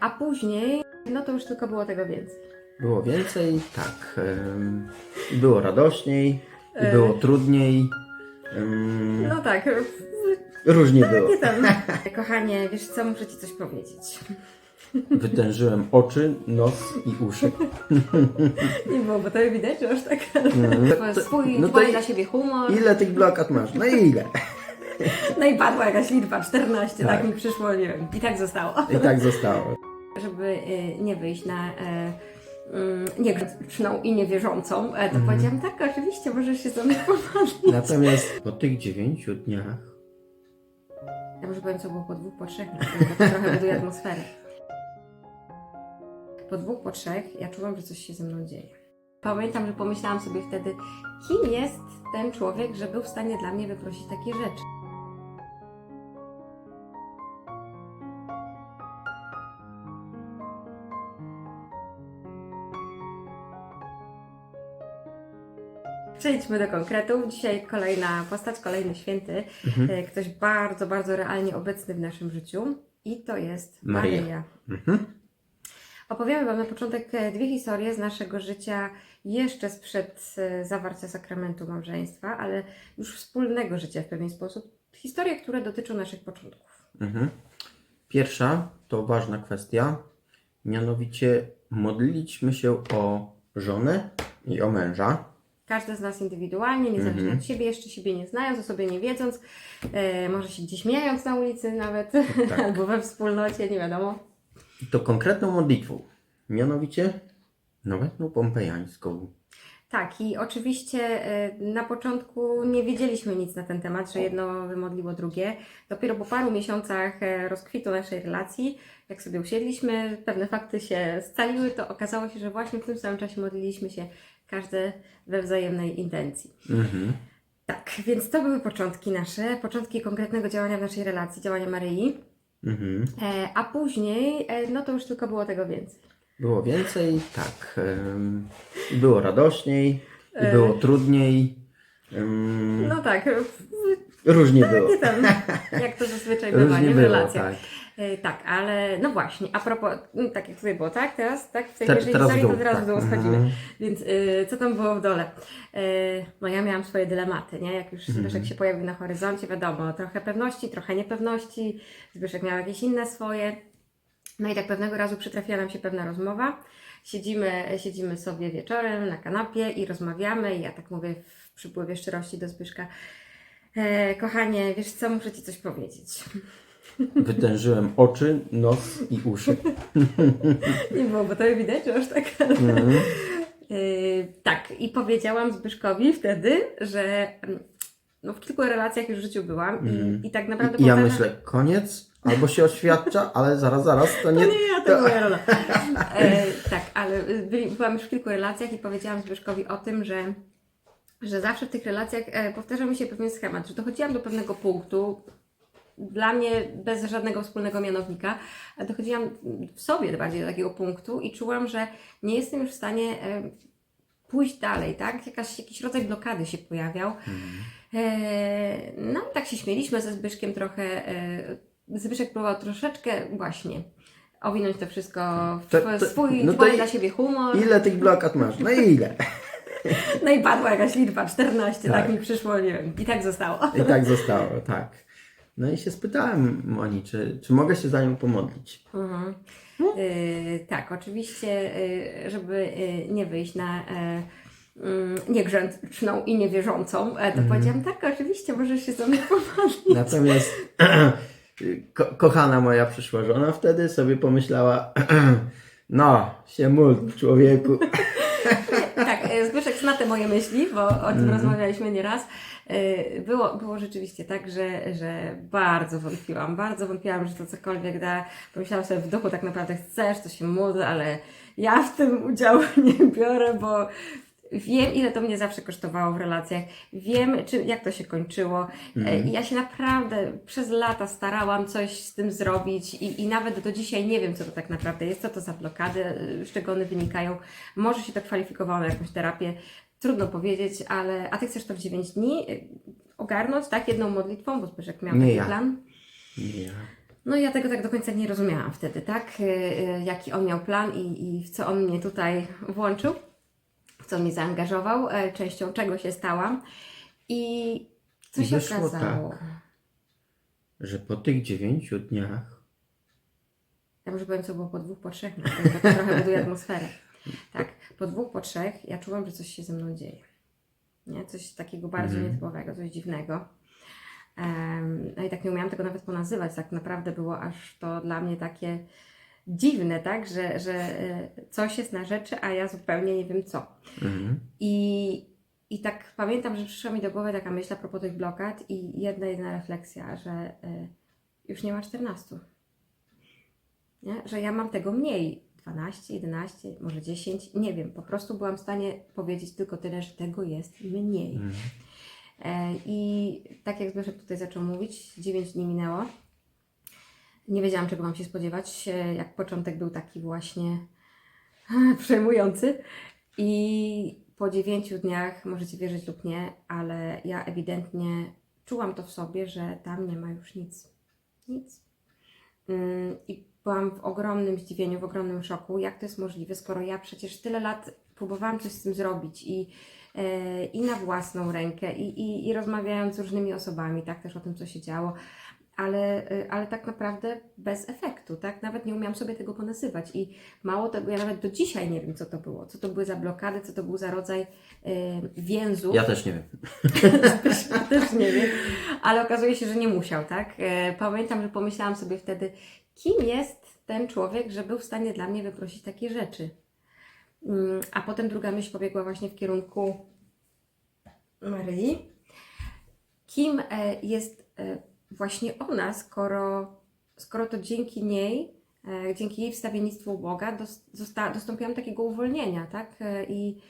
A później, no to już tylko było tego więcej. Było więcej, tak. Było radośniej, i E. było trudniej. No tak, Różnie było. nie tam. Kochanie, wiesz co, muszę ci coś powiedzieć. Wytężyłem oczy, nos i uszy. Nie było, bo to widać, że aż tak. Mm. Swój no dbaj dla siebie humor. Ile tych blokat masz? No i ile? No i padła jakaś liczba, 14, tak, Tak. mi przyszło, nie wiem. I tak zostało. I tak zostało. Żeby y, nie wyjść na e, mm, niegrzeczną i niewierzącą, e, to Mhm. powiedziałam, tak, oczywiście, możesz się ze mną pomodlić. Natomiast po tych dziewięciu dniach Ja może powiem, co było po dwóch, po trzech, to trochę buduje atmosferę. Po dwóch, po trzech ja czułam, że coś się ze mną dzieje. Pamiętam, że pomyślałam sobie wtedy, kim jest ten człowiek, że był w stanie dla mnie wyprosić takie rzeczy. Przejdźmy do konkretów. Dzisiaj kolejna postać, kolejny święty, Mhm. e, ktoś bardzo, bardzo realnie obecny w naszym życiu i to jest Maryja. Maryja. Mhm. Opowiemy Wam na początek e, dwie historie z naszego życia jeszcze sprzed e, zawarcia sakramentu małżeństwa, ale już wspólnego życia w pewien sposób. Historie, które dotyczą naszych początków. Mhm. Pierwsza to ważna kwestia, mianowicie modliliśmy się o żonę i o męża. Każdy z nas indywidualnie, niezależnie Mhm. od siebie, jeszcze siebie nie znając, o sobie nie wiedząc, e, może się gdzieś mijając na ulicy nawet, Tak. albo we wspólnocie, nie wiadomo. I to konkretną modlitwą, mianowicie nowetną pompejańską. Tak, i oczywiście e, na początku nie wiedzieliśmy nic na ten temat, że jedno wymodliło drugie. Dopiero po paru miesiącach e, rozkwitu naszej relacji, jak sobie usiedliśmy, pewne fakty się scaliły, to okazało się, że właśnie w tym samym czasie modliliśmy się każde we wzajemnej intencji. Mhm. Tak, więc to były początki nasze, początki konkretnego działania w naszej relacji, działania Maryi. Mhm. E, a później, e, no to już tylko było tego więcej. Było więcej, tak. em, Było radośniej, i E. było trudniej. em, No tak, Różnie było. nie tam, jak to zazwyczaj bywa, Różnie w było, relacjach. tak. E, Tak, ale no właśnie, a propos, mm, tak jak tutaj było, tak? Teraz, tak? W tej Te- pierwszej teraz historii dół, to teraz tak. w dół schodzimy. Mhm. Więc y, co tam było w dole? Y, no ja miałam swoje dylematy, nie? Jak już Mhm. Zbyszek się pojawił na horyzoncie, wiadomo, trochę pewności, trochę niepewności. Zbyszek miał jakieś inne swoje. No i tak pewnego razu przytrafiła nam się pewna rozmowa. Siedzimy, siedzimy sobie wieczorem na kanapie i rozmawiamy i ja tak mówię w przypływie szczerości do Zbyszka. E, kochanie, wiesz co, muszę Ci coś powiedzieć. Wytężyłem oczy, nos i uszy. Nie było, bo to widać, że aż tak. Mhm. Yy, tak, i powiedziałam Zbyszkowi wtedy, że mm, no, w kilku relacjach już w życiu byłam Mhm. i, i tak naprawdę I ja powtarza- myślę, koniec, albo się oświadcza, ale zaraz, zaraz, to nie... To nie ja, to moja rola. E, tak, ale byli, byłam już w kilku relacjach i powiedziałam Zbyszkowi o tym, że, że zawsze w tych relacjach e, powtarzał mi się pewien schemat, że dochodziłam do pewnego punktu, dla mnie bez żadnego wspólnego mianownika, dochodziłam w sobie bardziej do takiego punktu i czułam, że nie jestem już w stanie e, pójść dalej, tak? Jakaś, jakiś rodzaj blokady się pojawiał. E, no i tak się śmieliśmy ze Zbyszkiem trochę. E, Zbyszek próbował troszeczkę właśnie owinąć to wszystko w To- to- swój no dla siebie humor. Ile tych blokat masz? No i ile? No i padła jakaś liczba, 14, tak, Tak. mi przyszło, nie wiem, i tak zostało. I tak zostało, tak. No i się spytałem Moni, czy, czy mogę się za nią pomodlić. Mhm. No. Y, tak, oczywiście, y, żeby y, nie wyjść na mm, niegrzeczną i niewierzącą, e, Mhm. to powiedziałam, tak, oczywiście, możesz się ze mną pomodlić. Natomiast ko kochana moja przyszła żona wtedy sobie pomyślała, no, się módl człowieku. zna te moje myśli, bo o tym Mhm. rozmawialiśmy nieraz. E, Było, było rzeczywiście tak, że, że bardzo wątpiłam, bardzo wątpiłam, że to cokolwiek da. Pomyślałam sobie w duchu, tak naprawdę chcesz, to się módl, ale ja w tym udziału nie biorę, bo wiem, ile to mnie zawsze kosztowało w relacjach. Wiem, czy, jak to się kończyło. E, I ja się naprawdę przez lata starałam coś z tym zrobić i, i nawet do dzisiaj nie wiem, co to tak naprawdę jest, co to za blokady, e, z czego one wynikają. Może się to kwalifikowało na jakąś terapię, trudno powiedzieć, ale a Ty chcesz to w 9 dni e, ogarnąć, tak? Jedną modlitwą, bo Zbyszek miał Nie taki ja. plan. Nie, ja. No i ja tego tak do końca nie rozumiałam wtedy, tak? Jaki on miał plan i, i w co on mnie tutaj włączył, co mnie zaangażował, e, częścią czego się stałam. I co I się wyszło okazało? tak. Że po tych dziewięciu dniach Ja może powiem, co było po dwóch, po trzech, no, to tak trochę buduje atmosferę. Tak, po dwóch, po trzech ja czułam, że coś się ze mną dzieje. Nie? Coś takiego bardzo Mhm. nietypowego, coś dziwnego. Em, no i tak nie umiałam tego nawet ponazywać. Tak naprawdę było aż to dla mnie takie dziwne, tak? Że, że e, coś jest na rzeczy, a ja zupełnie nie wiem co. mhm. I, I tak pamiętam, że przyszła mi do głowy taka myśl a propos tych blokad i jedna jedna refleksja, że y, już nie ma 14. Nie? Że ja mam tego mniej. 12, 11, może 10, nie wiem. Po prostu byłam w stanie powiedzieć tylko tyle, że tego jest mniej. Mhm. E, I tak jak Zbyszek tutaj zaczął mówić, 9 dni minęło. Nie wiedziałam, czego mam się spodziewać. E, Jak początek był taki właśnie przejmujący. I po 9 dniach, możecie wierzyć lub nie, ale ja ewidentnie czułam to w sobie, że tam nie ma już nic. Nic. Ym, I byłam w ogromnym zdziwieniu, w ogromnym szoku, jak to jest możliwe, skoro ja przecież tyle lat próbowałam coś z tym zrobić i, e, i na własną rękę, i, i, i rozmawiając z różnymi osobami, tak też o tym, co się działo, ale, e, ale tak naprawdę bez efektu, tak? Nawet nie umiałam sobie tego ponazywać i mało tego, ja nawet do dzisiaj nie wiem, co to było, co to były za blokady, co to był za rodzaj więzów. Ja też nie wiem. Ja też nie wiem, ale okazuje się, że nie musiał, tak? E, Pamiętam, że pomyślałam sobie wtedy, kim jest ten człowiek, że był w stanie dla mnie wyprosić takie rzeczy. Mm, A potem druga myśl pobiegła właśnie w kierunku Maryi. Kim e, jest e, właśnie ona, skoro, skoro to dzięki niej, e, dzięki jej wstawiennictwu Boga dos- zosta- dostąpiłam takiego uwolnienia, tak? E, I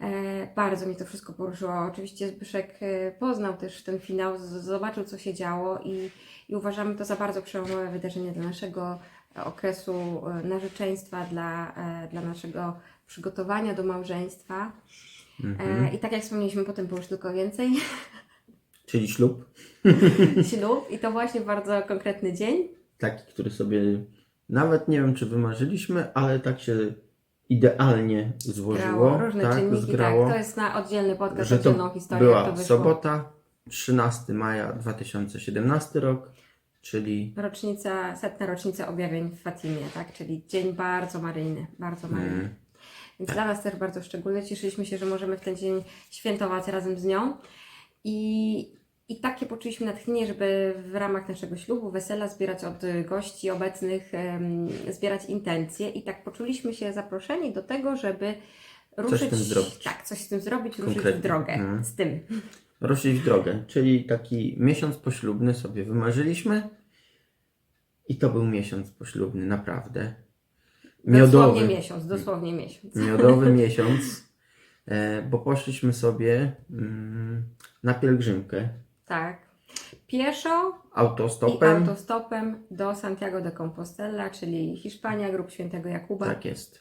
E, bardzo mnie to wszystko poruszyło. Oczywiście Zbyszek poznał też ten finał, zobaczył co się działo i, i uważamy to za bardzo przełomowe wydarzenie dla naszego okresu narzeczeństwa, dla, dla naszego przygotowania do małżeństwa. Mhm. I tak jak wspomnieliśmy, potem było już tylko więcej Czyli ślub, ślub i to właśnie bardzo konkretny dzień. taki, który sobie nawet nie wiem, czy wymarzyliśmy, ale tak się idealnie złożyło. Grało, różne tak, czynniki, zgrało, tak. To jest na oddzielny podcast, że to oddzielną historię, to była wyszło. sobota, 13 maja 2017 rok, czyli Rocznica, setna rocznica objawień w Fatimie, tak? Czyli dzień bardzo maryjny, bardzo maryjny. Mm. Więc dla nas też bardzo szczególny. Cieszyliśmy się, że możemy w ten dzień świętować razem z nią. I, i takie poczuliśmy natchnienie, żeby w ramach naszego ślubu, wesela zbierać od gości obecnych, zbierać intencje. I tak poczuliśmy się zaproszeni do tego, żeby ruszyć. z tym zrobić. Tak, coś z tym zrobić, ruszyć Konkretnie. w drogę Mhm. z tym. ruszyć w drogę. Czyli taki miesiąc poślubny sobie wymarzyliśmy i to był miesiąc poślubny, naprawdę. Dosłownie miesiąc, dosłownie miesiąc. miodowy miesiąc, e, bo poszliśmy sobie mm, na pielgrzymkę Tak. Pieszo i autostopem. autostopem do Santiago de Compostela, czyli Hiszpania, grup świętego Jakuba. Tak jest.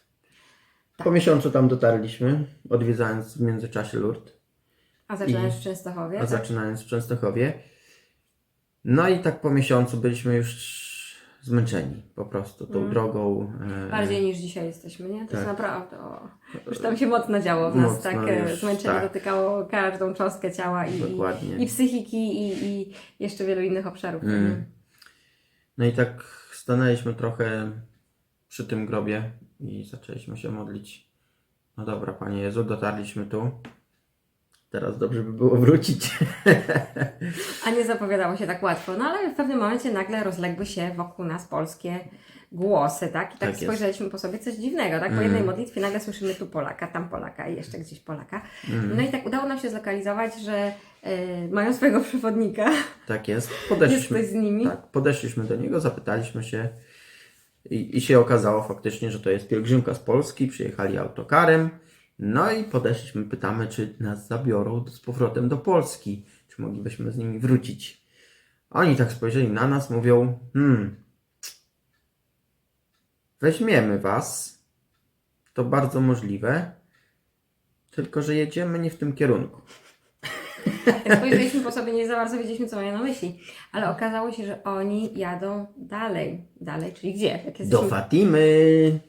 Tak. Po miesiącu tam dotarliśmy, odwiedzając w międzyczasie Lourdes, A zaczynając I- w Częstochowie. a tak? zaczynając w Częstochowie. No i tak po miesiącu byliśmy już zmęczeni po prostu tą Mm. drogą. e, Bardziej niż dzisiaj jesteśmy, nie? To Tak. jest naprawdę. O, już tam się mocno działo w nas, Mocno tak? e, już, Zmęczenie tak. dotykało każdą cząstkę ciała i, Dokładnie. i psychiki, i, i jeszcze wielu innych obszarów. Mm. No i tak stanęliśmy trochę przy tym grobie i zaczęliśmy się modlić. No dobra, Panie Jezu, dotarliśmy tu. Teraz dobrze by było wrócić. A nie zapowiadało się tak łatwo. No ale w pewnym momencie nagle rozległy się wokół nas polskie głosy, tak? I tak, Tak spojrzeliśmy po sobie coś dziwnego, tak? Po Mm. jednej modlitwie nagle słyszymy tu Polaka, tam Polaka i jeszcze gdzieś Polaka. Mm, No i tak udało nam się zlokalizować, że e, mają swojego przewodnika, tak jest. Podeszliśmy, z nimi. tak, podeszliśmy do niego, zapytaliśmy się i, i się okazało faktycznie, że to jest pielgrzymka z Polski. Przyjechali autokarem. No i podeszliśmy, pytamy, czy nas zabiorą z powrotem do Polski. Czy moglibyśmy z nimi wrócić. Oni tak spojrzeli na nas, mówią: Hmm, weźmiemy was. To bardzo możliwe. Tylko, że jedziemy nie w tym kierunku. Jak spojrzeliśmy po sobie, nie za bardzo wiedzieliśmy, co mają na myśli. Ale okazało się, że oni jadą dalej. Dalej, czyli gdzie? Jak Do jesteśmy... Fatimy.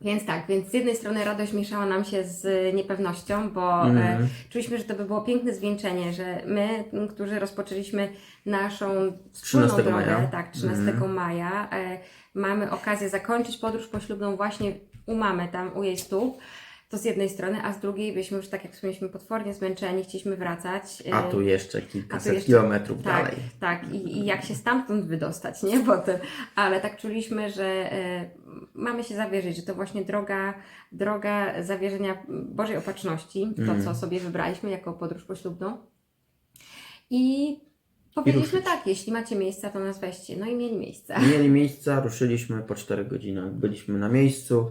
Więc tak, więc z jednej strony radość mieszała nam się z niepewnością, bo e, Mhm. czuliśmy, że to by było piękne zwieńczenie, że my, którzy rozpoczęliśmy naszą wspólną 13 drogę, maja. tak, 13 Mhm. maja, e, mamy okazję zakończyć podróż poślubną właśnie u mamy tam, u jej stóp. To z jednej strony, a z drugiej byliśmy już, tak jak wspomnieliśmy, potwornie zmęczeni, chcieliśmy wracać. e, A tu jeszcze a tu kilkaset jeszcze- kilometrów tak, dalej. Tak, I, i jak się stamtąd wydostać, nie? Potem. Ale tak czuliśmy, że e, mamy się zawierzyć, że to właśnie droga, droga zawierzenia Bożej Opatrzności, to Mm. co sobie wybraliśmy jako podróż poślubną. I powiedzieliśmy tak, jeśli macie miejsca, to nas weźcie. No i mieli miejsca. Mieli miejsca, ruszyliśmy po 4 godzinach. Byliśmy na miejscu.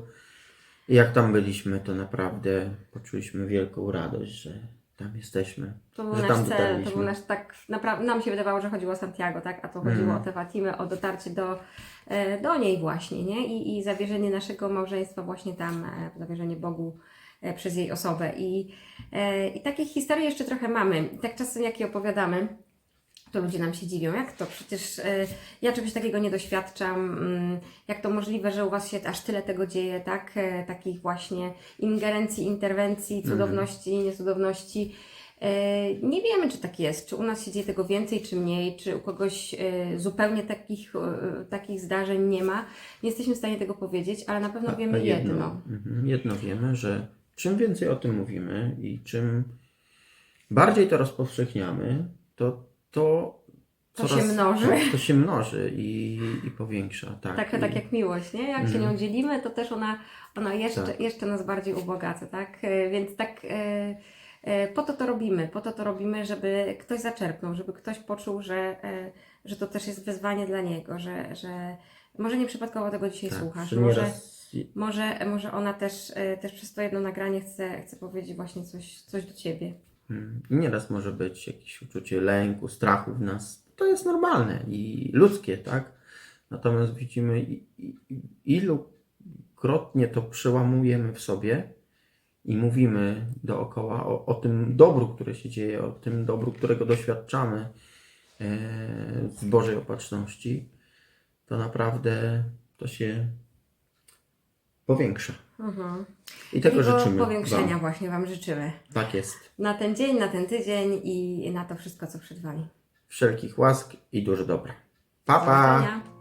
Jak tam byliśmy, to naprawdę poczuliśmy wielką radość, że tam jesteśmy. To był Że nasz tam cel, to był nasz tak, naprawdę, nam się wydawało, że chodziło o Santiago, tak? A to chodziło Mm. o tę Fatimę, o dotarcie do, e, do niej właśnie, nie? I, I zawierzenie naszego małżeństwa właśnie tam, e, zawierzenie Bogu e, przez jej osobę. I, I takich historii jeszcze trochę mamy. Tak czasem jak je opowiadamy, to ludzie nam się dziwią, jak to przecież e, ja czegoś takiego nie doświadczam, mm, jak to możliwe, że u Was się aż tyle tego dzieje, tak? E, takich właśnie ingerencji, interwencji, cudowności, niecudowności. E, Nie wiemy, czy tak jest, czy u nas się dzieje tego więcej, czy mniej, czy u kogoś zupełnie takich, takich zdarzeń nie ma. Nie jesteśmy w stanie tego powiedzieć, ale na pewno A- wiemy a jedno. mhm, jedno wiemy, że czym więcej o tym mówimy i czym bardziej to rozpowszechniamy, to to, To się mnoży. To, to się mnoży i, i powiększa. Tak, Tak, I- tak jak miłość, nie? Jak się Mhm. nią dzielimy, to też ona, ona jeszcze, Tak. jeszcze nas bardziej ubogaca, tak? E, Więc tak e, e, po to to robimy, po to to robimy, żeby ktoś zaczerpnął, żeby ktoś poczuł, że, że to też jest wyzwanie dla niego, że, że może nieprzypadkowo tego dzisiaj tak, słuchasz, że może, nieraz może, może ona też, też przez to jedno nagranie chce, chce powiedzieć właśnie coś, coś do Ciebie. I nieraz może być jakieś uczucie lęku, strachu w nas. To jest normalne i ludzkie, tak? Natomiast widzimy, ilukrotnie to przełamujemy w sobie i mówimy dookoła o, o tym dobru, które się dzieje, o tym dobru, którego doświadczamy e, z Bożej Opatrzności, to naprawdę to się powiększa. Mhm. I tego życzymy. powiększenia Wam. właśnie Wam życzymy. Tak jest. Na ten dzień, na ten tydzień i na to wszystko, co przed Wami. wszelkich łask i dużo dobra. Pa, pa!